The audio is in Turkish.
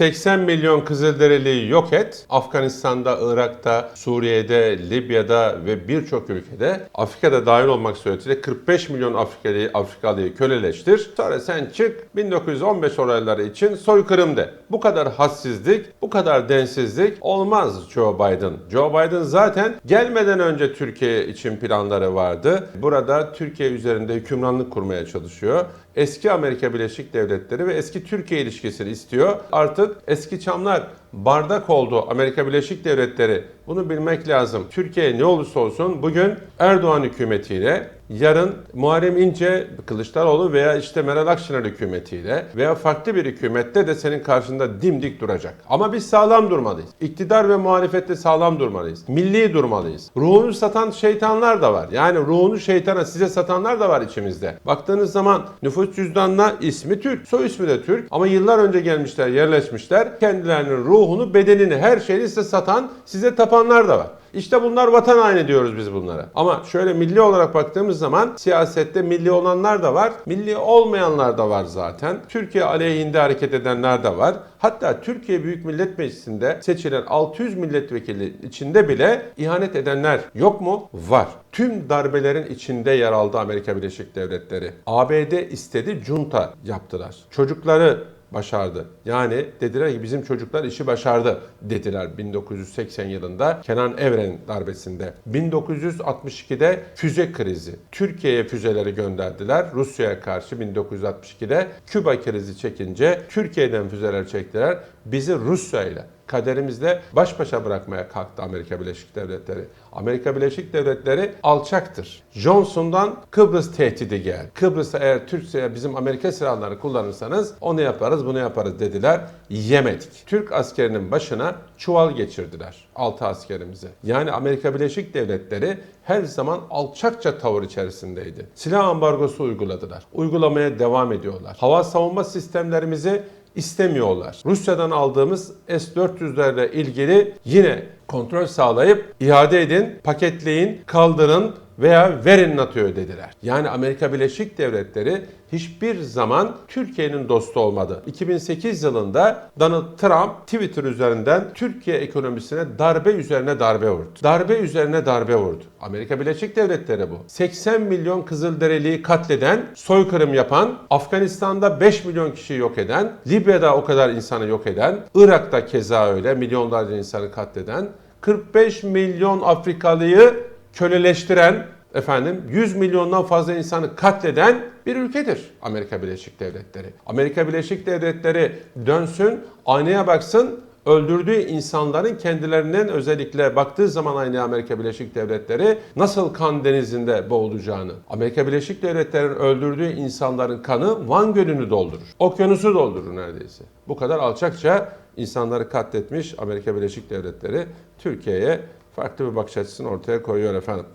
80 milyon Kızılderiliyi yok et. Afganistan'da, Irak'ta, Suriye'de, Libya'da ve birçok ülkede Afrika'da dahil olmak suretiyle 45 milyon Afrikalıyı, Afrikalıyı köleleştir. Sonra sen çık 1915 olayları için soykırım de. Bu kadar hassizlik, bu kadar densizlik olmaz Joe Biden. Joe Biden zaten gelmeden önce Türkiye için planları vardı. Burada Türkiye üzerinde hükümranlık kurmaya çalışıyor. Eski Amerika Birleşik Devletleri ve eski Türkiye ilişkisini istiyor. Artık eski çamlar bardak oldu Amerika Birleşik Devletleri. Bunu bilmek lazım. Türkiye ne olursa olsun bugün Erdoğan hükümetiyle yarın Muharrem İnce, Kılıçdaroğlu veya işte Meral Akşener hükümetiyle veya farklı bir hükümette de senin karşında dimdik duracak. Ama biz sağlam durmalıyız. İktidar ve muhalefette sağlam durmalıyız. Milli durmalıyız. Ruhunu satan şeytanlar da var. Yani ruhunu şeytana size satanlar da var içimizde. Baktığınız zaman nüfus cüzdanına ismi Türk, soy ismi de Türk ama yıllar önce gelmişler, yerleşmişler. Kendilerinin ruhunu, bedenini, her şeyini size satan, size tapanlar da var. İşte bunlar vatan haini diyoruz biz bunlara. Ama şöyle milli olarak baktığımız zaman siyasette milli olanlar da var, milli olmayanlar da var zaten. Türkiye aleyhinde hareket edenler de var. Hatta Türkiye Büyük Millet Meclisi'nde seçilen 600 milletvekili içinde bile ihanet edenler yok mu? Var. Tüm darbelerin içinde yer aldı Amerika Birleşik Devletleri. ABD istedi, junta yaptılar. Çocukları başardı. Yani dediler ki bizim çocuklar işi başardı dediler 1980 yılında Kenan Evren darbesinde. 1962'de füze krizi. Türkiye'ye füzeleri gönderdiler. Rusya'ya karşı 1962'de Küba krizi çekince Türkiye'den füzeler çektiler. Bizi Rusya ile kaderimizle baş başa bırakmaya kalktı Amerika Birleşik Devletleri. Amerika Birleşik Devletleri alçaktır. Johnson'dan Kıbrıs tehdidi geldi. Kıbrıs'ta eğer Türkiye bizim Amerika silahlarını kullanırsanız onu yaparız bunu yaparız dediler. Yemedik. Türk askerinin başına çuval geçirdiler 6 askerimizi. Yani Amerika Birleşik Devletleri her zaman alçakça tavır içerisindeydi. Silah ambargosu uyguladılar. Uygulamaya devam ediyorlar. Hava savunma sistemlerimizi istemiyorlar. Rusya'dan aldığımız S-400'lerle ilgili yine kontrol sağlayıp iade edin, paketleyin, kaldırın veya verin NATO'ya dediler. Yani Amerika Birleşik Devletleri hiçbir zaman Türkiye'nin dostu olmadı. 2008 yılında Donald Trump Twitter üzerinden Türkiye ekonomisine darbe üzerine darbe vurdu. Darbe üzerine darbe vurdu. Amerika Birleşik Devletleri bu. 80 milyon Kızılderiliyi katleden, soykırım yapan, Afganistan'da 5 milyon kişiyi yok eden, Libya'da o kadar insanı yok eden, Irak'ta keza öyle milyonlarca insanı katleden, 45 milyon Afrikalıyı köleleştiren, efendim 100 milyondan fazla insanı katleden bir ülkedir Amerika Birleşik Devletleri. Amerika Birleşik Devletleri dönsün, aynaya baksın, öldürdüğü insanların kendilerinden özellikle baktığı zaman aynı Amerika Birleşik Devletleri nasıl kan denizinde boğulacağını. Amerika Birleşik Devletleri'nin öldürdüğü insanların kanı Van Gölü'nü doldurur. Okyanusu doldurur neredeyse. Bu kadar alçakça insanları katletmiş Amerika Birleşik Devletleri Türkiye'ye farklı bir bakış açısını ortaya koyuyor efendim.